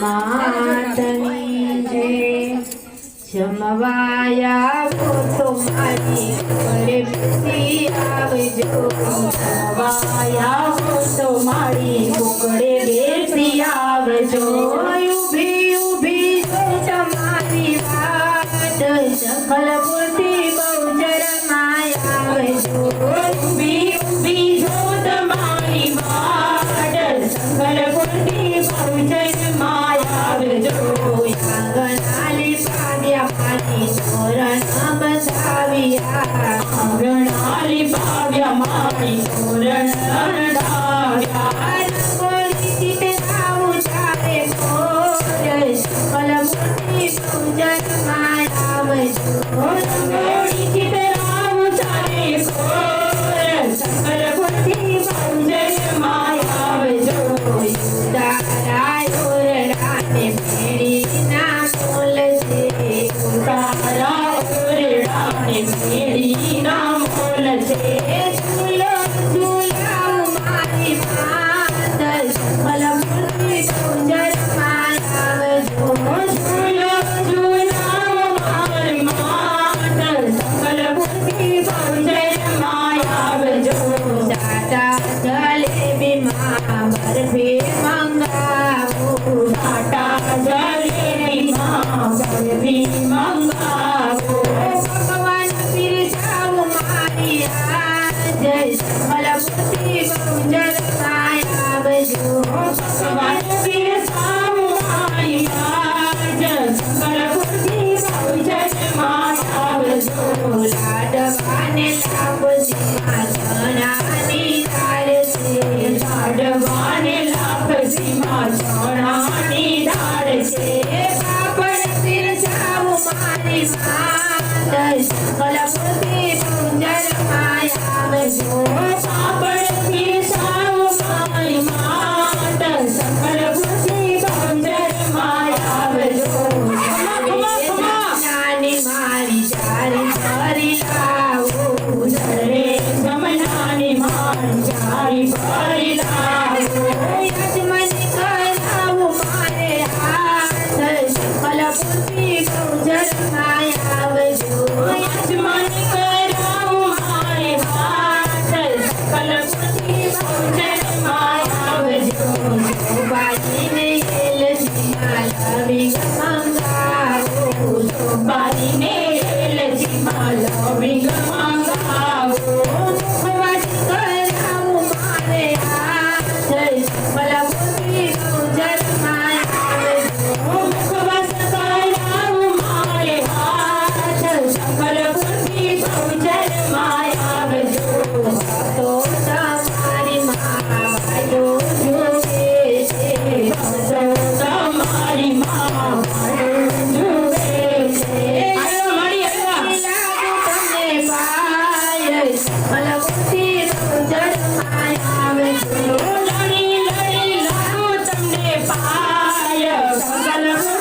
માતની જે જમવાયા તો મારી ઘરે બેસી આવજો જમવાયા તો મારી કુકડે બેસી આવજો गणाली भाव्य माई पूरण divino amor, la iglesia. અને તાપસીમાં ચણાની દાળ છે ઝાડવાને લાપસીમાં ચણાની દાળ છે પાપડ તિરજાવું Somebody make Salve,